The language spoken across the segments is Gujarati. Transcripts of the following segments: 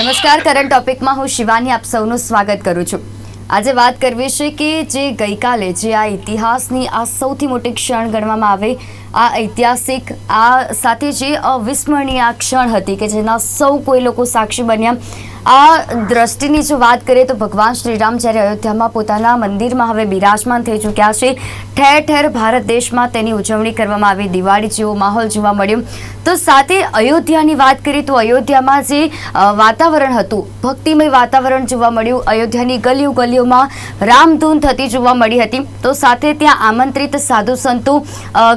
નમસ્કાર કરંટ ટોપિકમાં હું શિવાની આપ સૌનું સ્વાગત કરું છું. આજે વાત કરવી છે કે જે ગઈકાલે જે આ ઇતિહાસની આ સૌથી મોટી ક્ષણ ગણવામાં આવે આ ઐતિહાસિક, આ સાથે જે અવિસ્મરણીય આ ક્ષણ હતી કે જેના સૌ કોઈ લોકો સાક્ષી બન્યા. આ દ્રષ્ટિની જો વાત કરીએ તો ભગવાન શ્રીરામ જ્યારે અયોધ્યામાં પોતાના મંદિરમાં હવે બિરાજમાન થઈ ચૂક્યા છે, ઠેર ઠેર ભારત દેશમાં તેની ઉજવણી કરવામાં આવી, દિવાળી જેવો માહોલ જોવા મળ્યો. તો સાથે અયોધ્યાની વાત કરીએ તો અયોધ્યામાં જે વાતાવરણ હતું, ભક્તિમય વાતાવરણ જોવા મળ્યું. અયોધ્યાની ગલીઓ ગલીઓમાં રામધૂન થતી જોવા મળી હતી. તો સાથે ત્યાં આમંત્રિત સાધુ સંતો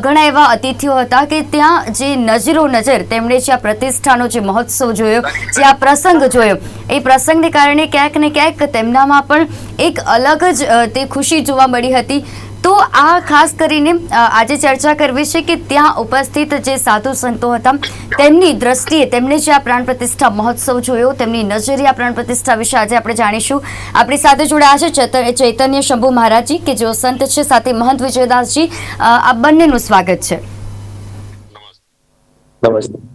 ઘણા એવા અતિથિઓ હતા કે ત્યાં જે નજરો નજર તેમણે જે આ પ્રતિષ્ઠાનો જે મહોત્સવ જોયો, જે આ પ્રસંગ જોયો, એ પ્રસંગને કારણે ક્યાંક ને ક્યાંક તેમનામાં પણ એક અલગ જ તે ખુશી જોવા મળી હતી. તો આ ખાસ કરીને આજે ચર્ચા કરવી છે કે ત્યાં ઉપસ્થિત જે સાધુ સંતો હતા તેમની દ્રષ્ટિએ તેમને જે આ પ્રાણ પ્રતિષ્ઠા મહોત્સવ જોયો તેમની નજરે આ પ્રાણ પ્રતિષ્ઠા વિશે આજે આપણે જાણીશું. આપણી સાથે જોડાયા છે ચેતન- ચૈતન્ય શંભુ મહારાજજી કે જેઓ સંત છે સાથે મહંત વિજયદાસજી. આ બંનેનું સ્વાગત છે. નમસ્તે.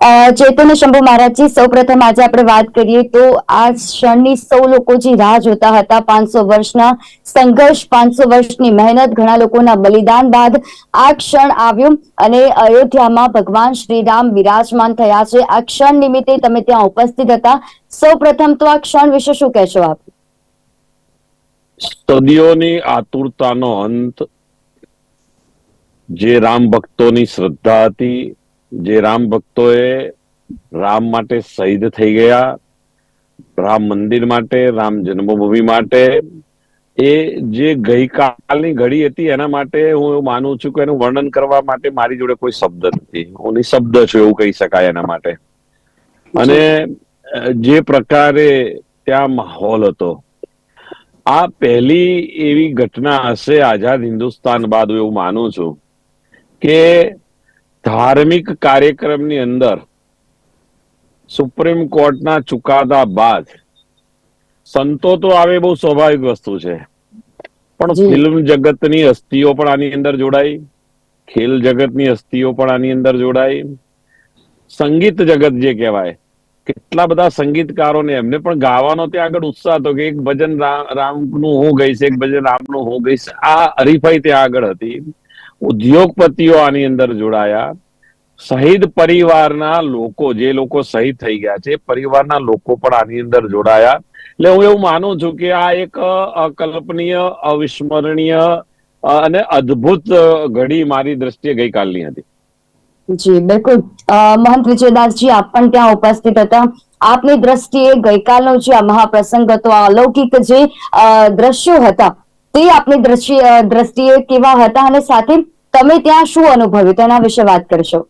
ચૈતન્ય શંભુ મહારાજજી, સૌપ્રથમ આજે આપણે વાત કરીએ તો આ ક્ષણની સૌ લોકો જે રાહ જોતા હતા પાંચસો વર્ષના સંઘર્ષ, પાંચસો વર્ષની મહેનત, ઘણા લોકોના બલિદાન બાદ આ ક્ષણ આવ્યો અને અયોધ્યામાં ભગવાન શ્રીરામ બિરાજમાન થયા છે. આ ક્ષણ નિમિત્તે તમે ત્યાં ઉપસ્થિત હતા. સૌ પ્રથમ તો આ ક્ષણ વિશે શું કહેશો આપ? સદીઓની આતુરતાનો અંત, જે રામ ભક્તોની શ્રદ્ધા હતી જે રામ ભક્તોએ રામ માટે શહીદ થઈ ગયા, રામ મંદિર માટે, રામ જન્મભૂમિ માટે, એ જે ગઈકાલની ઘડી હતી એના માટે હું એવું માનું છું કે એનું વર્ણન કરવા માટે મારી જોડે કોઈ શબ્દ નથી. હું નિશબ્દ છું એવું કહી શકાય એના માટે. અને, જે પ્રકારે ત્યાં માહોલ હતો. આ પહેલી એવી ઘટના હશે આઝાદ હિન્દુસ્તાન બાદ એવું માનું છું કે ધાર્મિક કાર્યક્રમની અંદર સુપ્રીમ કોર્ટના ચુકાદા બાદ સંતો તો આવે બહુ સ્વાભાવિક વસ્તુ છે. પણ ફિલ્મ જગતની હસ્તીઓ પણ આની અંદર જોડાઈ. ખેલ જગતની હસ્તીઓ પણ આની અંદર જોડાઈ. સંગીત જગત જે કહેવાય કેટલા બધા સંગીતકારોને એમને પણ ગાવાનો ત્યાં આગળ ઉત્સાહ હતો કે એક ભજન રામ રામનું હું ગઈશ એક ભજન રામનું હું ગઈશ. આ હરીફાઈ ત્યાં આગળ હતી. ઉદ્યોગપતિઓ આની અંદર જોડાયા. શહીદ પરિવારના લોકો, જે લોકો શહીદ થઈ ગયા છે, પરિવારના લોકો પણ આની અંદર જોડાયા. એટલે હું એવું માનું છું કે આ એક અકલ્પનીય, અવિસ્મરણીય અને અદ્ભુત ઘડી મારી દ્રષ્ટિએ ગઈકાલની હતી. જી, બિલકુલ. મહંત વિજયદાસજી, આપ પણ ત્યાં ઉપસ્થિત હતા. આપની દ્રષ્ટિએ ગઈકાલનો જે આ મહાપ્રસંગ હતો, આ અલૌકિક જે દ્રશ્યો હતા તે આપની દ્રષ્ટિએ દ્રષ્ટિએ કેવા હતા અને સાથે તમે ત્યાં શું અનુભવ્યું? તેના વિશે વાત કરશો.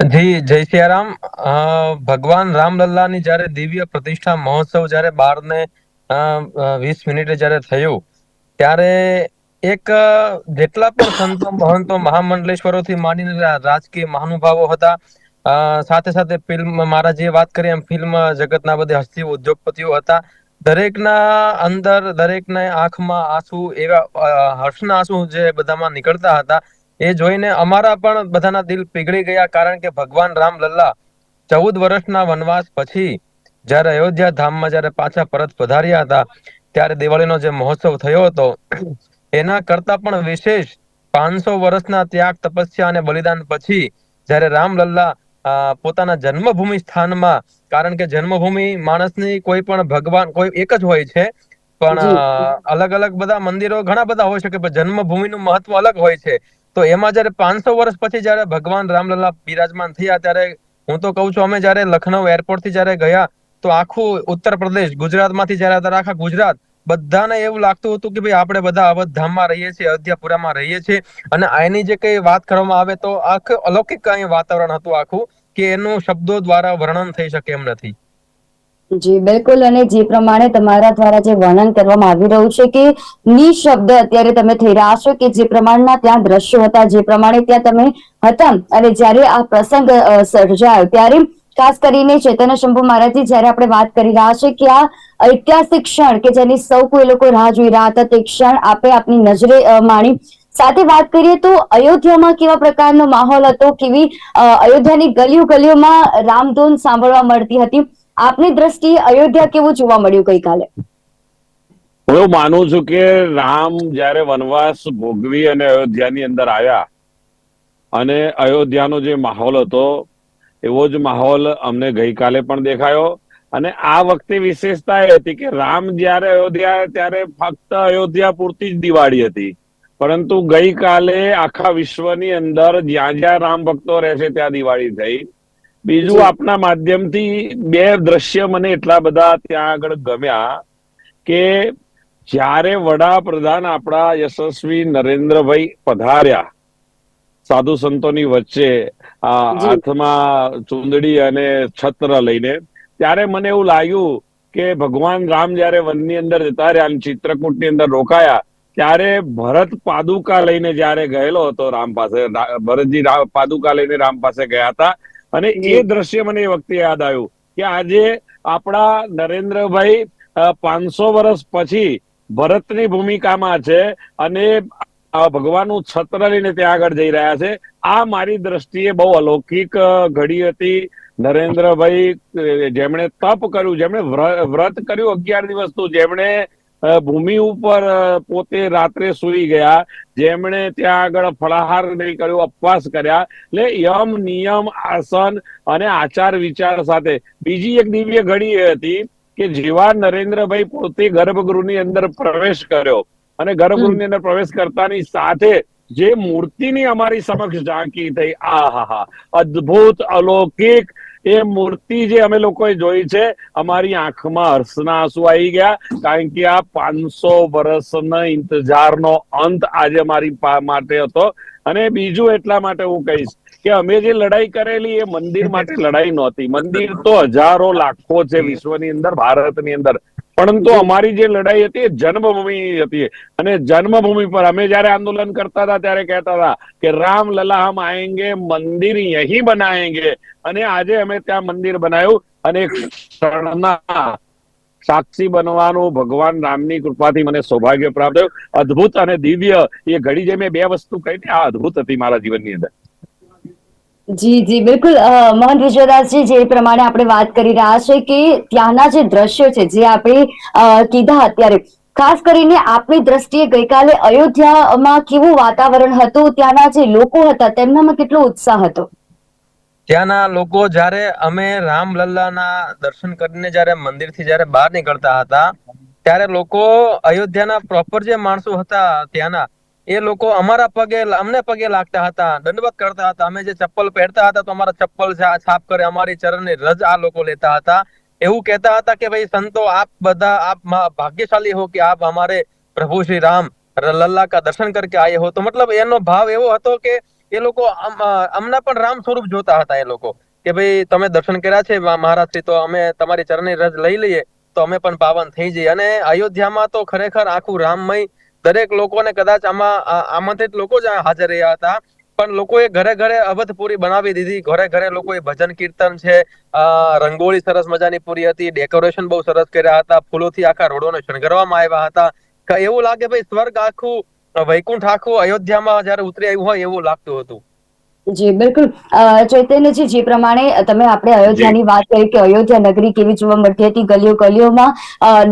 જી, જય સિયારામ. ભગવાન રામલલ્લાની જ્યારે દિવ્ય પ્રતિષ્ઠા મહોત્સવ જ્યારે બાર ને વીસ મિનિટે જ્યારે થયું, ત્યારે એક જેટલા પણ સંતો, મહંતો, મહામંડલેશ્વરોથી માંડીને રાજકીય મહાનુભાવો હતા સાથે સાથે ફિલ્મ, મારા જે વાત કરી એમ ફિલ્મ જગતના બધી હસ્તી ઉદ્યોગપતિઓ હતા દરેકના અંદર દરેકને આંખમાં આંસુ એવા હર્ષના આંસુ જે બધામાં નીકળતા હતા એ જોઈને અમારા પણ બધાના દિલ પીગળી ગયા કારણ કે ભગવાન રામ લલ્લા ચૌદ વર્ષના વનવાસ પછી જ્યારે અયોધ્યા ધામમાં જ્યારે પાછા પરત પધાર્યા હતા ત્યારે દિવાળીનો જે મહોત્સવ થયો હતો એના કરતા પણ વિશેષ પાંચસો વર્ષના ત્યાગ તપસ્યા અને બલિદાન પછી જ્યારે રામલલ્લા અ, પોતાના જન્મભૂમિ સ્થાનમાં કારણ કે જન્મભૂમિ માણસની કોઈ પણ ભગવાન કોઈ એક જ હોય છે પણ અલગ અલગ બધા મંદિરો ઘણા બધા હોય શકે પણ જન્મભૂમિનું મહત્વ અલગ હોય છે. તો એમાં જયારે પાંચસો વર્ષ પછી જયારે ભગવાન રામલલ્લા બિરાજમાન થયા ત્યારે હું તો કઉ છું અમે જયારે લખનઉ એરપોર્ટથી જયારે ગયા તો આખું ઉત્તર પ્રદેશ ગુજરાતમાંથી જયારે આખા ગુજરાત બધાને એવું લાગતું હતું કે ભાઈ આપણે બધા અવધધામમાં રહીએ છીએ અયોધ્યાપુરામાં રહીએ છીએ. અને આની જે કઈ વાત કરવામાં આવે તો આખું અલૌકિક કઈ વાતાવરણ હતું આખું. કે એનું શબ્દો દ્વારા વર્ણન થઈ શકે એમ નથી? જી, બિલકુલ. અને જે પ્રમાણે તમારા દ્વારા જે વર્ણન કરવામાં આવી રહ્યું છે કે નિશબ્દ અત્યારે તમે થઈ રહ્યા છો કે જે પ્રમાણના ત્યાં દ્રશ્યો હતા, જે પ્રમાણે ત્યાં તમે હતા. અને જ્યારે આ પ્રસંગ સર્જાયો, ત્યારે ખાસ કરીને ચેતન શંભુ મહારાજજી, જ્યારે આપણે વાત કરી રહ્યા છે કે આ ઐતિહાસિક ક્ષણ કે જેની સૌ કોઈ લોકો રાહ જોઈ રહ્યા હતા, તે ક્ષણ આપે આપની નજરે માણી સાથે વાત કરીએ તો અયોધ્યામાં કેવા પ્રકારનો માહોલ હતો? કેવી અયોધ્યાની ગલીઓ ગલીઓમાં રામધૂન સાંભળવા મળતી હતી? આપની દ્રષ્ટિએ અયોધ્યા કેવું જોવા મળ્યું ગઈકાલે? હું એવું માનું છું કે રામ જ્યારે વનવાસ ભોગવી અને અયોધ્યાની અંદર આવ્યા અને અયોધ્યાનો જે માહોલ હતો, એવો જ માહોલ અમને ગઈકાલે પણ દેખાયો. અને આ વખતે વિશેષતા એ હતી કે રામ જ્યારે અયોધ્યા, ત્યારે ફક્ત અયોધ્યા પૂરતી જ દિવાળી હતી. પરંતુ ગઈકાલે આખા વિશ્વની અંદર જ્યાં જ્યાં રામ ભક્તો રહે છે ત્યાં દિવાળી થઈ બીજું આપના માધ્યમથી બે દ્રશ્ય મને એટલા બધા ત્યાં આગળ ગમ્યા કે જ્યારે વડાપ્રધાન આપણા યશસ્વી નરેન્દ્રભાઈ પધાર્યા સાધુ સંતોની વચ્ચે આ. હાથમાં ચુંદડી અને છત્ર લઈને ત્યારે મને એવું લાગ્યું કે ભગવાન રામ જ્યારે વનની અંદર જતા રહ્યા અને ચિત્રકૂટની અંદર રોકાયા ત્યારે ભરત પાદુકા લઈને જ્યારે ગયેલો હતો રામ પાસે ભરતજી પાદુકા લઈને રામ પાસે ગયા હતા. અને એ દ્રશ્ય મને એ વખતે યાદ આવ્યું કે આજે આપણા નરેન્દ્રભાઈ પાંચસો વર્ષ પછી ભરતની ભૂમિકામાં છે અને ભગવાનનું છત્ર લઈને ત્યાં આગળ જઈ રહ્યા છે. આ મારી દ્રષ્ટિએ બહુ અલૌકિક ઘડી હતી. નરેન્દ્રભાઈ જેમણે તપ કર્યું જેમણે વ્રત કર્યું અગિયાર દિવસનું જેમણે ભૂમિ ઉપર પોતે રાત્રે સૂઈ ગયા. જેમણે ત્યાં આગળ ફળાહાર નહીં કર્યો ઉપવાસ કર્યા. એટલે યમ નિયમ આસન અને આચાર વિચાર સાથે. બીજી એક દિવ્ય ઘડી એ હતી કે જેવા નરેન્દ્રભાઈ પોતે ગર્ભગૃહની અંદર પ્રવેશ કર્યો અને ગર્ભગૃહની અંદર પ્રવેશ કરતાની સાથે જે મૂર્તિની અમારી સમક્ષ ઝાંકી થઈ આહાહા. અદ્ભુત અલૌકિક એ મૂર્તિ જે અમે લોકોએ જોઈ છે, અમારી આંખમાં હર્ષના આંસુ આવી ગયા, કારણ કે આ પાંચસો વર્ષનો ઇંતજારનો અંત આજે મારી માટે હતો. અને બીજું એટલા માટે હું કહીશ કે અમે જે લડાઈ કરેલી એ મંદિર માટે લડાઈ નહોતી. મંદિર તો હજારો લાખો છે વિશ્વની અંદર, ભારતની અંદર પરંતુ અમારી જે લડાઈ હતી એ જન્મભૂમિ હતી. અને જન્મભૂમિ પર અમે જયારે આંદોલન કરતા હતા ત્યારે કહેતા હતા કે રામ લલા હમ આएंगे મંદિર યહી બનાએંગે અને આજે અમે ત્યાં મંદિર બનાવ્યું અને એક શરણના સાક્ષી બનવાનું ભગવાન રામની કૃપાથી મને સૌભાગ્ય પ્રાપ્ત થયું. અદ્ભુત અને દિવ્ય એ ઘડી જે મેં બે વસ્તુ કહી ને આ અદ્ભુત હતી મારા જીવનની અંદર. જી જી, બિલકુલ. મહંત વિજયદાસજી, જે પ્રમાણે આપણે વાત કરી રહ્યા છે કે ત્યાંના જે દ્રશ્યો છે, જે આપણે કીધા અત્યારે. ખાસ કરીને આપણી દ્રષ્ટિએ ગઈકાલે અયોધ્યામાં કેવું વાતાવરણ હતું, ત્યાંના જે લોકો હતા, તેમનામાં કેટલો ઉત્સાહ હતો? ત્યાંના લોકો જ્યારે અમે રામલલ્લાના દર્શન કરીને જ્યારે મંદિરથી જ્યારે બહાર નીકળતા હતા, ત્યારે લોકો અયોધ્યાના પ્રોપર જે માણસો હતા ત્યાંના એ લોકો અમારા પગે અમને પગે લાગતા હતા, દંડવત કરતા હતા. અમે જે ચપ્પલ પહેરતા હતા તો અમારા ચપ્પલ છાપ કરે અમારી ચરણની રજ આ લોકો લેતા હતા. એવું કહેતા હતા કે ભાઈ સંતો આપ બધા, આપ ભાગ્યશાલી હો કે આપ અમારે પ્રભુ શ્રી રામ લલ્લા કા દર્શન કરકે આયે હો. તો મતલબ એનો ભાવ એવો હતો કે એ લોકો અમને પણ રામ સ્વરૂપ જોતા હતા એ લોકો. કે ભાઈ તમે દર્શન કર્યા છે મહારાજ શ્રી તો અમે તમારી ચરણની રજ લઈ લઈએ, તો અમે પણ પાવન થઈ જઈએ. અને અયોધ્યામાં તો ખરેખર આખું રામમય દરેક લોકોને કદાચ આમાં આમંત્રિત લોકો જ હાજર રહ્યા હતા. પણ લોકોએ ઘરે ઘરે અવધપુરી બનાવી દીધી. ઘરે ઘરે લોકોએ ભજન કીર્તન છે રંગોળી સરસ મજાની પૂરી હતી. ડેકોરેશન બહુ સરસ કર્યા હતા. ફૂલોથી આખા રોડોને શણગારવામાં આવ્યા હતા. એવું લાગે ભાઈ સ્વર્ગ આખું વૈકુંઠ આખું અયોધ્યામાં જયારે ઉતરી આવ્યું હોય એવું લાગતું હતું. જી બિલકુલ. ચૈતન્યજી જે પ્રમાણે તમે આપણે અયોધ્યાની વાત કરી કે અયોધ્યા નગરી કેવી જોવા મળતી હતી ગલીઓ ગલીઓમાં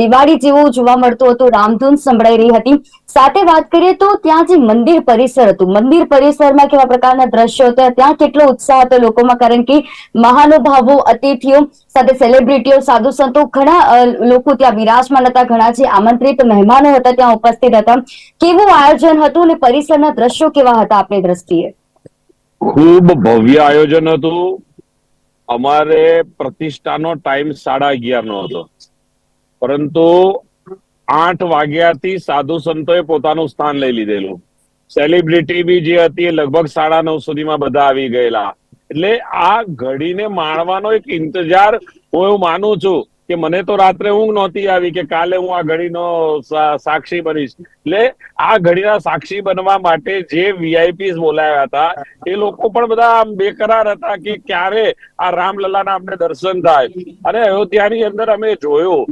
દિવાળી જેવું જોવા મળતું હતું રામધૂન સંભળાઈ રહી હતી. સાથે વાત કરીએ તો ત્યાં જે મંદિર પરિસર હતું મંદિર પરિસરમાં કેવા પ્રકારના દ્રશ્યો હતા ત્યાં કેટલો ઉત્સાહ હતો લોકોમાં કારણ કે મહાનુભાવો અતિથિઓ સાથે સેલિબ્રિટીઓ સાધુ સંતો ઘણા લોકો ત્યાં વિરાજમાન હતા ઘણા જે આમંત્રિત મહેમાનો હતા ત્યાં ઉપસ્થિત હતા. કેવું આયોજન હતું અને પરિસરના દ્રશ્યો કેવા હતા આપણી દ્રષ્ટિએ? ખૂબ ભવ્ય આયોજન હતું. અમારે પ્રતિષ્ઠાનો ટાઈમ સાડા અગિયાર નો હતો. પરંતુ આઠ વાગ્યાથી સાધુ સંતોએ પોતાનું સ્થાન લઈ લીધેલું. સેલિબ્રિટી બી જે હતી એ લગભગ સાડા નવ સુધીમાં બધા આવી ગયેલા. એટલે આ ઘડીને માણવાનો એક ઇંતજાર હું એવું માનું છું કે મને તો રાત્રે ઊંઘ નહોતી આવી કે કાલે હું આ ઘડીનો સાક્ષી બનીશ. એટલે આ ઘડીના સાક્ષી બનવા માટે જે વીઆઈપીસ બોલાયા હતા, એ લોકો પણ બધા બેકરાર હતા કે ક્યારે આ રામલલ્લાના અમને દર્શન થાય. અને અયોધ્યાની અંદર અમે જોયું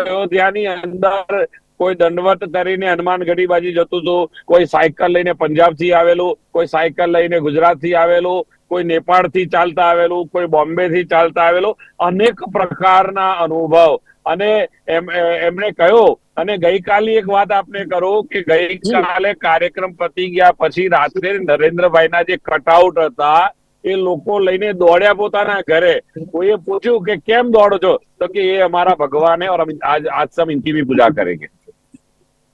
અયોધ્યાની અંદર કોઈ દંડવત કરીને હનુમાન ગઢી બાજુ જતું હતું, કોઈ સાયકલ લઈને પંજાબથી આવેલું, કોઈ સાયકલ લઈને ગુજરાતથી આવેલું કોઈ નેપાળથી ચાલતા આવેલું, કોઈ બોમ્બેથી ચાલતા આવેલું, અનેક પ્રકારના અનુભવ. અને એમણે કહ્યું, અને ગઈકાલે એક વાત આપને કરું કે ગઈકાલે કાર્યક્રમ પતી ગયા પછી રાત્રે નરેન્દ્રભાઈના જે કટઆઉટ હતા, એ લોકો લઈને દોડ્યા પોતાના ઘરે. કોઈએ પૂછ્યું કે કેમ દોડો છો તો કે એ અમારા ભગવાને આજ આજ સમ ઇનકી ભી પૂજા કરેંગે.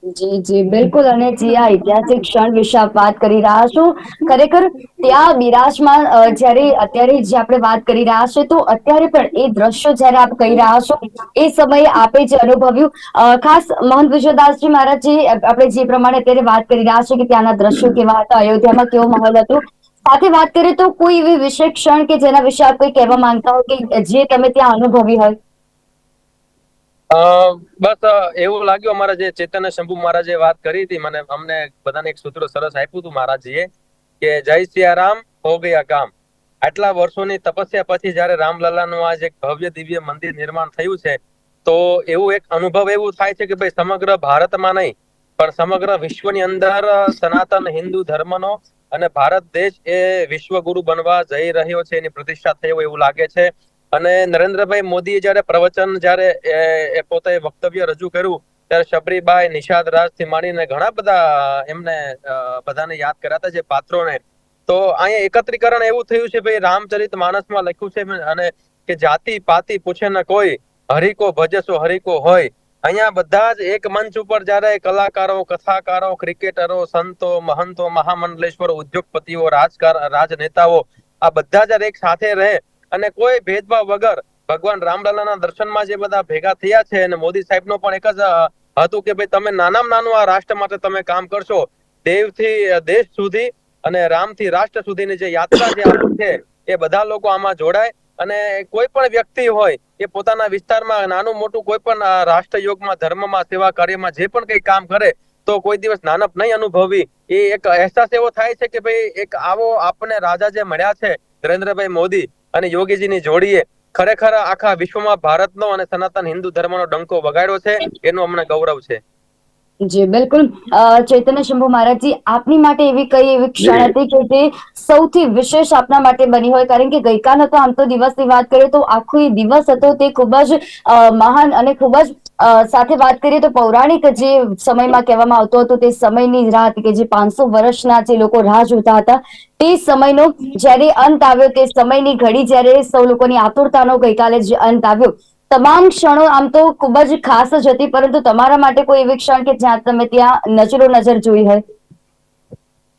જી જી, બિલકુલ. અને જી આ ઐતિહાસિક ક્ષણ વિશે આપ વાત કરી રહ્યા છો, ખરેખર ત્યાં બિરાજમાન જ્યારે અત્યારે જે આપણે વાત કરી રહ્યા છે, તો અત્યારે પણ એ દ્રશ્યો જ્યારે આપ કહી રહ્યા છો, એ સમયે આપે જે અનુભવ્યું. ખાસ મહંત વિશ્વદાસજી મહારાજ જે આપણે જે પ્રમાણે અત્યારે વાત કરી રહ્યા છે કે ત્યાંના દ્રશ્યો કેવા હતા, અયોધ્યામાં કેવો માહોલ હતો. સાથે વાત કરીએ તો કોઈ એવી વિશેષ ક્ષણ કે જેના વિશે આપ કોઈ કહેવા માંગતા હો કે જે તમે ત્યાં અનુભવી હોય? બસ એવું લાગ્યું અમારા જે ચેતન શંભુ મહારાજે વાત કરી હતી, મને, અમને બધાને એક સૂત્ર સરસ આપ્યું હતું મહારાજજીએ કે જય સિયારામ, હો ગયા કામ આટલા વર્ષોની તપસ્યા પછી જયારે રામલલ્લાનું આ જે ભવ્ય દિવ્ય મંદિર નિર્માણ થયું છે, તો એવું એક અનુભવ એવું થાય છે કે ભાઈ સમગ્ર ભારતમાં નહીં, પણ સમગ્ર વિશ્વની અંદર સનાતન હિન્દુ ધર્મનો અને ભારત દેશ એ વિશ્વગુરુ બનવા જઈ રહ્યો છે, એની પ્રતિષ્ઠા થઈ હોય એવું લાગે છે. અને નરેન્દ્રભાઈ મોદીએ જ્યારે પ્રવચન, જ્યારે એ- પોતે વક્તવ્ય રજૂ કર્યું, ત્યારે શબરીબાઈ, નિષાદ રાજથી માંડીને ઘણા બધા એમને બધાને યાદ કર્યા હતા જે પાત્રોને. તો અહીંયા એકત્રીકરણ એવું થયું છે ભાઈ, રામચરિત માનસમાં લખ્યું છે અને કે જાતિ પાતિ પૂછે ન કોઈ, હરિકો ભજસો, હરિકો હોય. અહીંયા બધા જ એક મંચ ઉપર જ્યારે કલાકારો, કથાકારો, ક્રિકેટરો, સંતો, મહંતો, મહામંડલેશ્વરો ઉદ્યોગપતિઓ, રાજકાર, રાજનેતાઓ, આ બધા જ્યારે એક સાથે રહે અને કોઈ ભેદભાવ વગર ભગવાન રામલલ્લાના દર્શનમાં જે બધા ભેગા થયા છે અને મોદી સાહેબનો પણ એક જ હતું કે ભાઈ તમે નાનામાં નાનું આ રાષ્ટ્ર માટે તમે કામ કરશો. દેવથી દેશ સુધી અને રામથી રાષ્ટ્ર સુધીની જે યાત્રા જે છે, એ બધા લોકો આમાં જોડાય. અને કોઈ પણ વ્યક્તિ હોય, એ પોતાના વિસ્તારમાં નાનું મોટું કોઈ પણ રાષ્ટ્ર યોગમાં ધર્મમાં, સેવા કાર્યમાં જે પણ કઈ કામ કરે, તો કોઈ દિવસ નાનપ નહીં અનુભવી. એ એક અહેસાસ એવો થાય છે કે ભાઈ એક આવો આપણને રાજા જે મળ્યા છે, નરેન્દ્રભાઈ મોદી અને યોગીજીની જોડીએ ખરેખર આખા વિશ્વમાં ભારતનો અને સનાતન હિન્દુ ધર્મનો ડંકો વગાડ્યો છે, એનું અમને ગૌરવ છે. જી બિલકુલ. ચૈતન્ય શંભુ મહારાજજી આપની માટે એવી કઈ એવી ક્ષણ હતી કે જે સૌથી વિશેષ આપના માટે બની હોય? કારણ કે ગઈકાલ હતો આમ તો દિવસની વાત કરીએ તો આખો દિવસ હતો તે ખૂબ જ મહાન અને ખૂબ જ સાથે વાત કરીએ તો પૌરાણિક જે સમયમાં કહેવામાં આવતો હતો તે સમયની રાહ કે જે પાંચસો વર્ષના જે લોકો રાહ જોતા હતા તે સમયનો જ્યારે અંત આવ્યો તે સમયની ઘડી જ્યારે સૌ લોકોની આતુરતાનો ગઈકાલે જે અંત આવ્યો તમામ ક્ષણો આમ તો ખૂબ જ ખાસ જ હતી પરંતુ તમારા માટે કોઈ એવી ક્ષણ કે જ્યાં તમે ત્યાં નજરો નજર જોઈ હોય?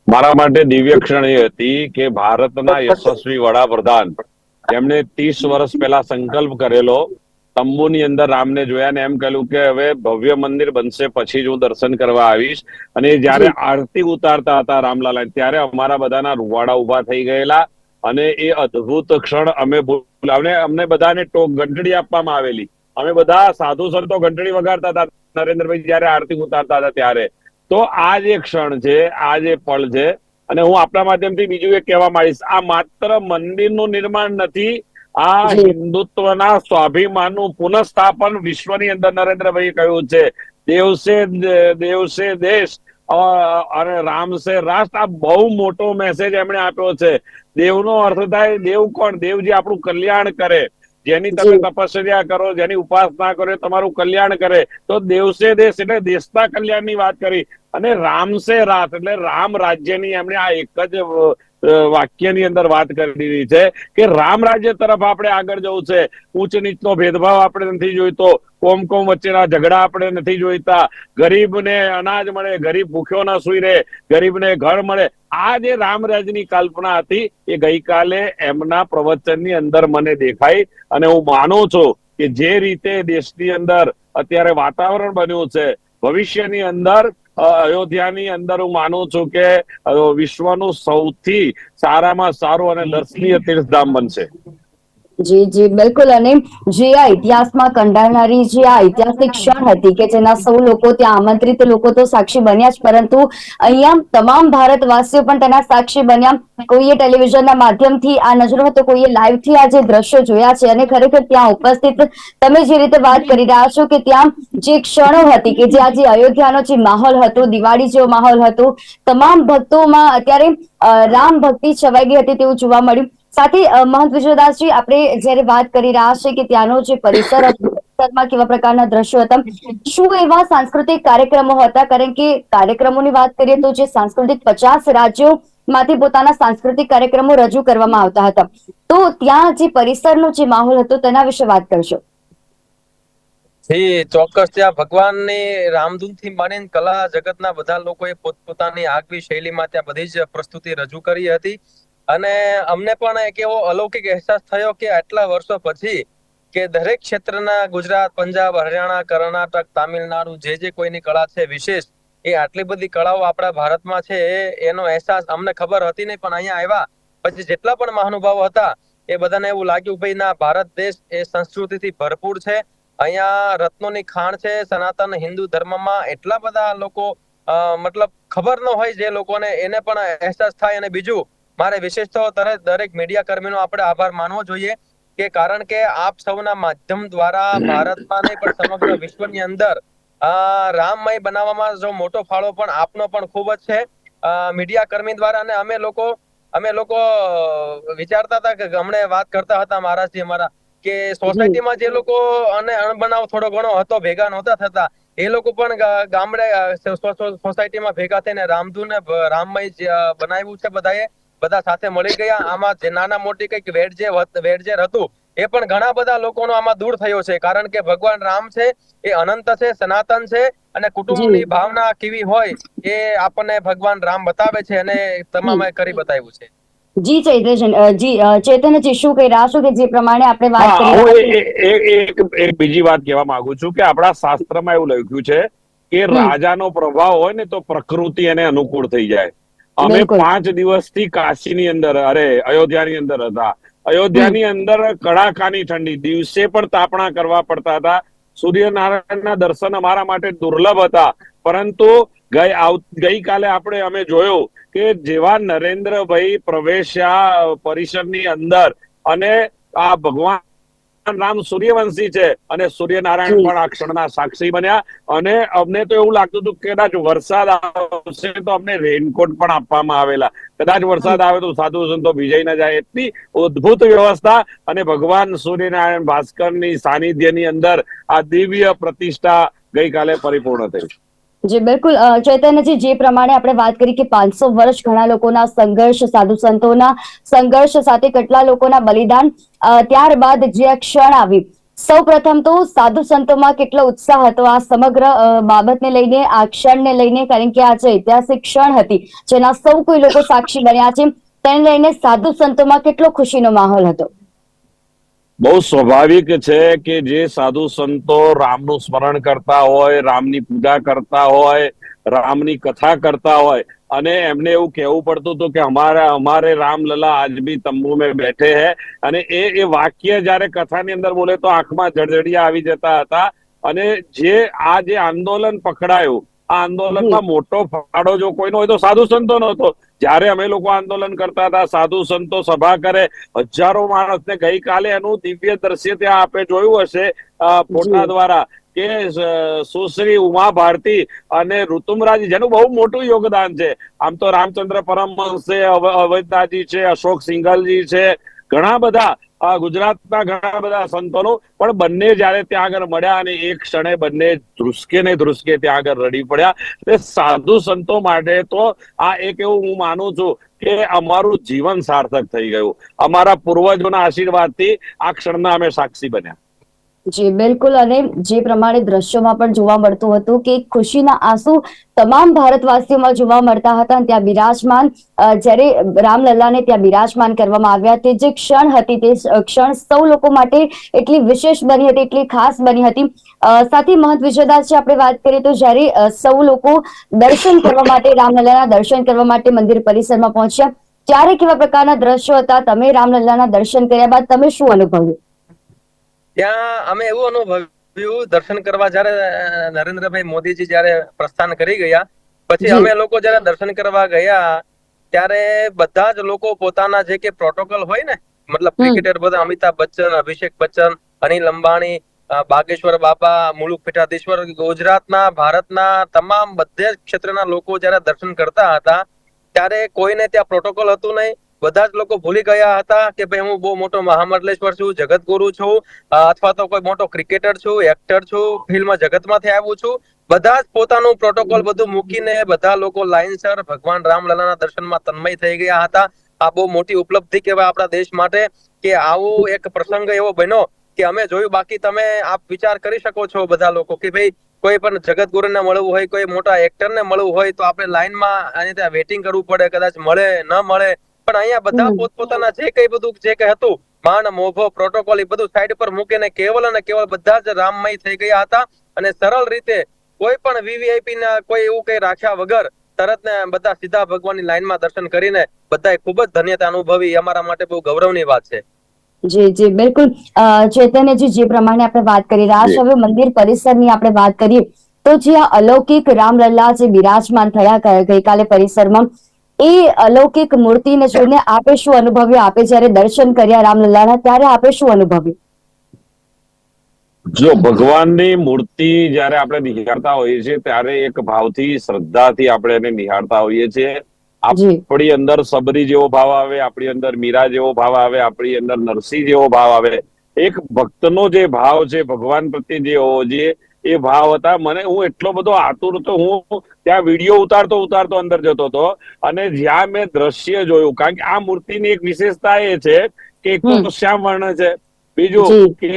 મારા માટે દિવ્ય ક્ષણ એ હતી કે ભારતના યશસ્વી વડાપ્રધાન જેમણે ત્રીસ વર્ષ પહેલા સંકલ્પ કરેલો તંબુની અંદર રામને જોયા ને એમ કહ્યું કે હવે ભવ્ય મંદિર બનશે પછી જ હું દર્શન કરવા આવીશ. અને જ્યારે આરતી ઉતારતા હતા રામલાલા ત્યારે અમારા બધાના રૂવાડા ઊભા થઈ ગયેલા. અને એ અદ્ભુત ક્ષણ અમે બોલાવને અમને બધાને ટોક ઘંટડી આપવામાં આવેલી. અમે બધા સાધુ સંતો ઘંટડી વગાડતા હતા. નરેન્દ્રભાઈ જયારે આરતી ઉતારતા હતા ત્યારે. તો આ જે ક્ષણ છે આ જે પળ છે અને હું આપણા માધ્યમથી બીજું એક કહેવા માંડીશ આ માત્ર મંદિરનું નિર્માણ નથી આ. હિન્દુત્વના સ્વાભિમાનનું પુનઃસ્થાપન વિશ્વની અંદર નરેન્દ્રભાઈ કહ્યું છે. દેવસે દેવસે દેશ અ- અને રામ સે રાષ્ટ્ર આ બહુ મોટો મેસેજ એમણે આપ્યો છે. દેવનો અર્થ થાય દેવ કોણ? દેવજી આપણું કલ્યાણ કરે. જેની તમે તપસ્યા કરો જેની ઉપાસના કરો તમારું કલ્યાણ કરે. તો દેવસે દેશ એટલે દેશના કલ્યાણની વાત કરી. અને રામસે રાત એટલે રામ રાજ્યની એમણે આ એક જ વાક્યની અંદર વાત કરી દીધી છે કે રામ રાજ્ય તરફ આપણે આગળ જવું છે. ઉચ્ચ નીચનો ભેદભાવ આપણે નથી જોઈતો. કોમ કોમ વચ્ચેના ઝઘડા આપણે નથી જોઈતા. ગરીબને અનાજ મળે, ગરીબ ભૂખ્યો ના સુઈ રહે, ગરીબને ઘર મળે. આ જે રામ રાજ્યની કલ્પના હતી એ ગઈકાલે એમના પ્રવચનની અંદર મને દેખાઈ અને હું માનું છું કે જે રીતે દેશની અંદર અત્યારે વાતાવરણ બન્યું છે, ભવિષ્યની અંદર અયોધ્યાની અંદર હું માનું છું કે વિશ્વનું સૌથી સારામાં સારું અને દર્શનીય તીર્થધામ બનશે. જી જી, બિલકુલ. અને જે આ ઇતિહાસમાં કંડારનારી જે આ ઐતિહાસિક ક્ષણ હતી કે જેના સૌ લોકો ત્યાં આમંત્રિત લોકો તો સાક્ષી બન્યા જ, પરંતુ અહીંયા તમામ ભારતવાસીઓ પણ તેના સાક્ષી બન્યા. કોઈએ ટેલિવિઝનના માધ્યમથી આ નજરો હતો કોઈએ લાઈવથી આ જે દ્રશ્યો જોયા છે અને ખરેખર ત્યાં ઉપસ્થિત તમે જે રીતે વાત કરી રહ્યા છો કે ત્યાં જે ક્ષણો હતી કે જે આજે અયોધ્યાનો જે માહોલ હતો, દિવાળી જેવો માહોલ હતો, તમામ ભક્તોમાં અત્યારે રામ ભક્તિ છવાઈ ગઈ હતી તેવું જોવા મળ્યું. સાથે મહંત વિજયદાસજી, આપણે જયારે વાત કરી રહ્યા છે કે ત્યાંનો જે પરિસર પરિસરમાં કેવા પ્રકારના દ્રશ્યો હતા, શું એવા સાંસ્કૃતિક કાર્યક્રમો હતા? કારણ કે કાર્યક્રમોની વાત કરીએ તો જે સાંસ્કૃતિક પચાસ રાજ્યો માંથી પોતાના સાંસ્કૃતિક કાર્યક્રમો રજૂ કરવામાં આવતા હતા. તો ત્યાં જે પરિસરનો જે માહોલ હતો, તેના વિશે વાત કરશો. જી ચોક્કસ, ત્યાં ભગવાનની રામધૂનથી માંડીને કલા જગતના બધા લોકોએ પોતપોતાની આગવી શૈલીમાં ત્યાં બધી જ પ્રસ્તુતિ રજૂ કરી હતી. અને અમને પણ એક એવો અલૌકિક અહેસાસ થયો કે આટલા વર્ષો પછી કે દરેક ક્ષેત્રના ગુજરાત, પંજાબ, હરિયાણા, કર્ણાટક, તામિલનાડુ જે જે કોઈની કળા છે વિશેષ, એ આટલી બધી કળાઓ આપણા ભારતમાં છે એનો અહેસાસ અમને ખબર હતી નહીં, પણ અહીંયા આવ્યા. પછી જેટલા પણ મહાનુભાવો હતા, એ બધાને એવું લાગ્યું ભાઈ ના, ભારત દેશ એ સંસ્કૃતિથી ભરપૂર છે. અહીંયા રત્નોની ખાણ છે, સનાતન હિન્દુ ધર્મમાં એટલા બધા લોકો મતલબ ખબર ન હોય જે લોકોને, એને પણ અહેસાસ થાય. અને બીજું મારે વિશેષ તો દરેક મીડિયા કર્મીનો આપણે આભાર માનવો જોઈએ કે કારણ કે આપ સૌના માધ્યમ દ્વારા ભારતમાં નહીં પણ સમગ્ર વિશ્વની અંદર રામમય બનાવવામાં જો મોટો ફાળો પણ આપનો પણ ખૂબ જ છે. મીડિયા કર્મી દ્વારા અને અમે લોકો અમે લોકો વિચારતા હતા કે હમણે વાત કરતા હતા મહારાજજી અમારા કે સોસાયટીમાં જે લોકો અને અણબનાવ થોડો ઘણો હતો ભેગા નહોતા થતા એ લોકો પણ ગામડે સોસાયટીમાં ભેગા થઈને રામધૂન રામમય બનાવ્યું છે બધાએ. બધા સાથે મળી ગયા. આમાં જે નાના મોટી કંઈક વેરજે વેરઝેર હતું એ પણ ઘણા બધા લોકોનો આમાં દૂર થયો છે. કારણ કે ભગવાન રામ છે એ અનંત છે સનાતન છે અને કુટુંબની ભાવના કેવી હોય એ આપણને ભગવાન રામ બતાવે છે અને તમામે કરી બતાવ્યું છે. જી ચૈતન જી અ, ચૈતન્યજી શું કહી રહ્યા છો કે જે પ્રમાણે આપણે વાત કરી એક એક બીજી વાત કહેવા માંગુ છું કે આપણા શાસ્ત્રમાં એવું લખ્યું છે કે. રાજાનો પ્રભાવ હોય ને તો પ્રકૃતિ એને અનુકૂળ થઈ જાય. અમે પાંચ દિવસથી કાશીની અંદર અરે અયોધ્યાની અંદર હતા. અયોધ્યાની અંદર કડાકાની ઠંડી. દિવસે પણ તાપણા કરવા પડતા હતા. સૂર્યનારાયણના દર્શન અમારા માટે દુર્લભ હતા. પરંતુ ગઈ ગઈકાલે આપણે અમે જોયું કે જેવા નરેન્દ્રભાઈ પ્રવેશ્યા પરિસરની અંદર અને આ ભગવાન રામ સૂર્યવંશી છે અને સૂર્યનારાયણ પણ આ ક્ષણના સાક્ષી બન્યા. અને અમને તો એવું લાગતું હતું કે કદાચ વરસાદ આવશે તો અમને રેનકોટ પણ આપવામાં આવેલા. કદાચ વરસાદ આવે તો સાધુ સંતો ભીજાઈ ન જાય એટલી અદ્ભુત વ્યવસ્થા અને ભગવાન સૂર્યનારાયણ ભાસ્કરની સાનિધ્યની અંદર આ દિવ્ય પ્રતિષ્ઠા ગઈકાલે પરિપૂર્ણ થઈ. જી, બિલકુલ. ચૈતન્યજી, જે પ્રમાણે આપણે વાત કરી કે પાંચસો વર્ષ ઘણા લોકોના સંઘર્ષ, સાધુ સંતોના સંઘર્ષ સાથે કેટલા લોકોના બલિદાન ત્યારબાદ જે ક્ષણ આવી. સૌ પ્રથમ તો સાધુ સંતોમાં કેટલો ઉત્સાહ હતો આ સમગ્ર બાબતને લઈને, આ ક્ષણને લઈને, કારણ કે આ જે ઐતિહાસિક ક્ષણ હતી, જેના સૌ કોઈ લોકો સાક્ષી બન્યા છે, તેને લઈને સાધુ સંતોમાં કેટલો ખુશીનો માહોલ હતો. બહુ સ્વાભાવિક છે કે જે સાધુ સંતો રામનું સ્મરણ કરતા હોય, રામની પૂજા કરતા હોય, રામની કથા કરતા હોય, અને એમને એવું કહેવું પડતું હતું કે અમારા, અમારે રામલલા આજ બી તંબુ મેં બેઠે હે, અને એ એ વાક્ય જ્યારે કથાની અંદર બોલે તો આંખમાં જળજડિયા આવી જતા હતા, અને જે આ જે આંદોલન પકડાયું આ આંદોલનમાં મોટો ફાળો જો કોઈનો હોય તો સાધુ સંતોનો હતો. જ્યારે અમે લોકો આંદોલન કરતા હતા સાધુ સંતો સભા કરે હજારો માણસને ગઈકાલે એનું દિવ્ય દ્રશ્ય ત્યાં આપે જોયું હશે ફોટા દ્વારા કે સુશ્રી ઉમા ભારતી અને ઋતુમરાજી જેનું બહુ મોટું યોગદાન છે. આમ તો રામચંદ્ર પરમહંસ છે અવ- છે અશોક સિંઘલજી છે ઘણા બધા ગુજરાતના ઘણા બધા સંતોનો, પણ બંને જ્યારે ત્યાં આગળ મળ્યા અને એક ક્ષણે બંને ધ્રુસકે ને ધ્રુસકે ત્યાં આગળ રડી પડ્યા, એટલે સાધુ સંતો માટે તો આ એક એવું હું માનું છું કે અમારું જીવન સાર્થક થઈ ગયું. અમારા પૂર્વજોના આશીર્વાદથી આ ક્ષણના અમે સાક્ષી બન્યા. જી, બિલકુલ. અને જે પ્રમાણે દ્રશ્યોમાં પણ જોવા મળતું હતું કે ખુશીના આંસુ તમામ ભારતવાસીઓમાં જોવા મળતા હતા ત્યાં બિરાજમાન જ્યારે રામલલ્લાને ત્યાં બિરાજમાન કરવામાં આવ્યા તે જે ક્ષણ હતી તે ક્ષણ સૌ લોકો માટે એટલી વિશેષ બની હતી, એટલી ખાસ બની હતી. સાથે મહંત વિજયદાસજી આપણે વાત કરીએ તો જ્યારે સૌ લોકો દર્શન કરવા માટે, રામલલ્લાના દર્શન કરવા માટે મંદિર પરિસરમાં પહોંચ્યા ત્યારે કેવા પ્રકારના દ્રશ્યો હતા, તમે રામલલ્લાના દર્શન કર્યા બાદ તમે શું અનુભવ્યું? ત્યાં અમે એવું અનુભવ્યું દર્શન કરવા જયારે નરેન્દ્રભાઈ મોદીજી જયારે પ્રસ્થાન કરી ગયા પછી અમે લોકો જયારે દર્શન કરવા ગયા ત્યારે બધા જ લોકો પોતાના જે કે પ્રોટોકોલ હોય ને મતલબ ક્રિકેટર બધા અમિતાભ બચ્ચન અભિષેક બચ્ચન અનિલ અંબાણી બાગેશ્વર બાપા મુલુક પીઠાધીશ્વર ગુજરાતના ભારતના તમામ બધે જ ક્ષેત્રના લોકો જયારે દર્શન કરતા હતા ત્યારે કોઈને ત્યાં પ્રોટોકોલ હતું નહીં. બધા જ લોકો ભૂલી ગયા હતા કે ભાઈ હું બહુ મોટો મહામંડલેશ્વર છું જગતગુરુ છું અથવા તો કોઈ મોટો ક્રિકેટર છું એક્ટર છું, ફિલ્મ જગતમાંથી આવ્યું છું. બધા જ પોતાનું પ્રોટોકોલ બધું મૂકીને બધા લોકો લાઈનસર ભગવાન રામલલાના દર્શનમાં તન્મય થઈ ગયા હતા. આ બહુ મોટી ઉપલબ્ધિ કહેવાય આપણા દેશ માટે કે આવું એક પ્રસંગ એવો બન્યો કે અમે જોયું, બાકી તમે આપ વિચાર કરી શકો છો બધા લોકો કે ભાઈ કોઈ પણ જગતગુરુને મળવું હોય, કોઈ મોટા એક્ટરને મળવું હોય તો આપણે લાઈનમાં આની ત્યાં વેટિંગ કરવું પડે, કદાચ મળે, ન મળે પણ અહીંયા બધા પોતપોતાના જે કઈ બધું જે કઈ હતું માન મોભો પ્રોટોકોલ એ બધું સાઈડ પર મૂકીને કેવલ અને કેવલ બધા જ રામમય થઈ ગયા હતા. અને સરળ રીતે કોઈ પણ વીવીઆઈપી ના કોઈ એવું કઈ રાખ્યા વગર તરત ને બધા સીધા ભગવાનની લાઈનમાં દર્શન કરીને બધાએ ખૂબ જ ધન્યતા અનુભવી. અમારા માટે બહુ ગૌરવની વાત છે. જી જી બિલકુલ. અ, ચૈતન્યજી જે પ્રમાણે આપણે વાત કરી રહ્યા. છે હવે મંદિર પરિસરની આપણે વાત કરીએ તો જે આ અલૌકિક રામલલ્લા જે બિરાજમાન થયા ગઈકાલે પરિસરમાં એ અલૌકિક મૂર્તિને જોઈને આપે શું અનુભવ્યું? આપે જયારે દર્શન કર્યા રામલલ્લાના ત્યારે આપે શું અનુભવ્યું? જો ભગવાનની મૂર્તિ જયારે આપણે નિહાળતા હોઈએ છીએ ત્યારે એક ભાવથી શ્રદ્ધાથી આપણે એને નિહાળતા હોઈએ છીએ. આપણી અંદર સબરી જેવો ભાવ આવે આપણી અંદર મીરા જેવો ભાવ આવે આપણી અંદર નરસિંહ જેવો ભાવ આવે. એક ભક્તનો જે ભાવ છે ભગવાન પ્રત્યે જે હોવો જોઈએ એ ભાવ હતા. મને હું એટલો બધો આતુર હતો હું ત્યાં વીડિયો ઉતારતો ઉતારતો અંદર જતો હતો. અને જ્યાં મેં દ્રશ્ય જોયું કારણ કે આ મૂર્તિની એક વિશેષતા એ છે કે એક. તો શ્યામ વર્ણ છે. બીજું કે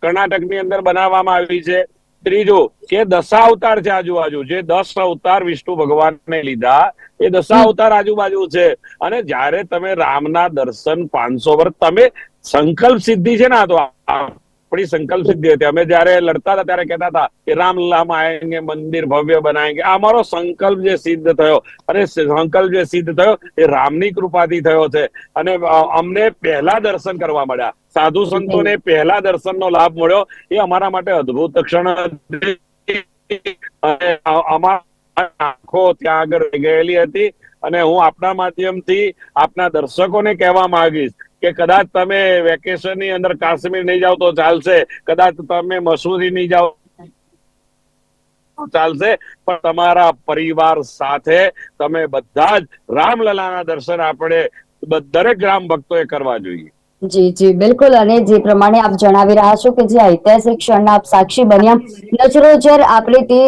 કર્ણાટકની અંદર બનાવવામાં આવી છે. ત્રીજું કે દશાવતાર છે આજુબાજુ. જે દસ અવતાર વિષ્ણુ ભગવાનને લીધા એ દશાવતાર આજુબાજુ છે. અને જ્યારે તમે રામના દર્શન પાંચસો વર્ષ તમે સંકલ્પ સિદ્ધિ છે ને આ તો આપણી સંકલ્પ સિદ્ધિ હતી. અમે જયારે લડતા હતા ત્યારે કહેતા હતા કે રામલામ આએંગે મંદિર ભવ્ય બનાવેંગે આ અમારો સંકલ્પ જે સિદ્ધ થયો અને સંકલ્પ જે સિદ્ધ થયો એ રામની કૃપાથી થયો છે. અને અમને પહેલા દર્શન કરવા મળ્યા. સાધુ સંતોને પહેલા દર્શનનો લાભ મળ્યો. એ અમારા માટે અદ્ભુત ક્ષણ અને આંખો ત્યાં આગળ ગયેલી હતી. અને હું આપના માધ્યમથી આપના દર્શકોને કહેવા માંગીશ કે કદાચ તમે વેકેશનની અંદર કાશ્મીર નહીં જાઓ તો ચાલશે, કદાચ તમે મસૂરી નહીં જાઓ ચાલશે, પણ તમારા પરિવાર સાથે તમે બધા જ રામલલાના દર્શન આપણે દરેક ગ્રામ ભક્તોએ કરવા જોઈએ. જી જી બિલકુલ. અને જે પ્રમાણે આપ જણાવી રહ્યા છો કે જે ઐતિહાસિક ક્ષણના આપ સાક્ષી બન્યા નજરોજર આપણે તે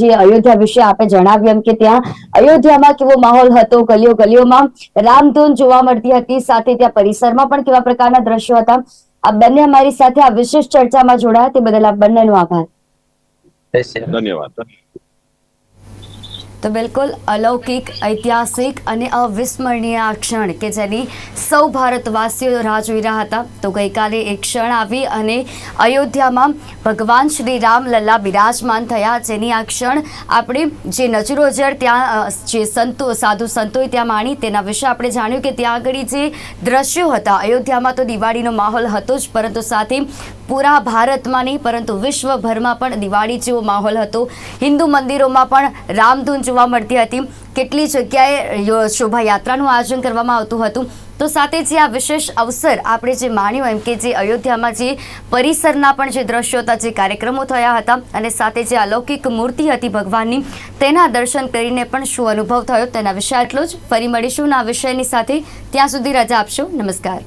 જે અયોધ્યા વિશે આપે જણાવ્યું કે ત્યાં અયોધ્યામાં કેવો માહોલ હતો ગલીઓ ગલીઓમાં રામધૂન જોવા મળતી હતી સાથે ત્યાં પરિસરમાં પણ કેવા પ્રકારના દ્રશ્યો હતા. આ બંને અમારી સાથે આ વિશેષ ચર્ચામાં જોડાયા તે બદલ આપ બંનેનો આભાર. ધન્યવાદ. તો બિલકુલ અલૌકિક, ઐતિહાસિક અને અવિસ્મરણીય આ ક્ષણ કે જેની સૌ ભારતવાસીઓ રાહ જોઈ રહ્યા હતા. તો ગઈકાલે એક ક્ષણ આવી અને અયોધ્યામાં ભગવાન શ્રી રામ લલ્લા બિરાજમાન થયા. જેની આ ક્ષણ આપણે જે નજરોજર ત્યાં જે સંતો, સાધુ સંતોએ ત્યાં માણી તેના વિશે આપણે જાણ્યું કે ત્યાં આગળ જે દ્રશ્યો હતા. અયોધ્યામાં તો દિવાળીનો માહોલ હતો જ, પરંતુ સાથે પૂરા ભારતમાં નહીં, પરંતુ વિશ્વભરમાં પણ દિવાળી જેવો માહોલ હતો. હિન્દુ મંદિરોમાં પણ રામધૂન જોવા મળતી હતી. કેટલી જગ્યાએ શોભાયાત્રાનું આયોજન કરવામાં આવતું હતું. તો સાથે જે આ વિશેષ અવસર આપણે જે માણ્યો એમ કે જે અયોધ્યામાં જે પરિસરના પણ જે દ્રશ્યો હતા, જે કાર્યક્રમો થયા હતા અને સાથે જે અલૌકિક મૂર્તિ હતી ભગવાનની, તેના દર્શન કરીને પણ શું અનુભવ થયો તેના વિશે આટલો જ. ફરી મળીશું આ વિષયની સાથે ત્યાં સુધી રજા આપશો. નમસ્કાર.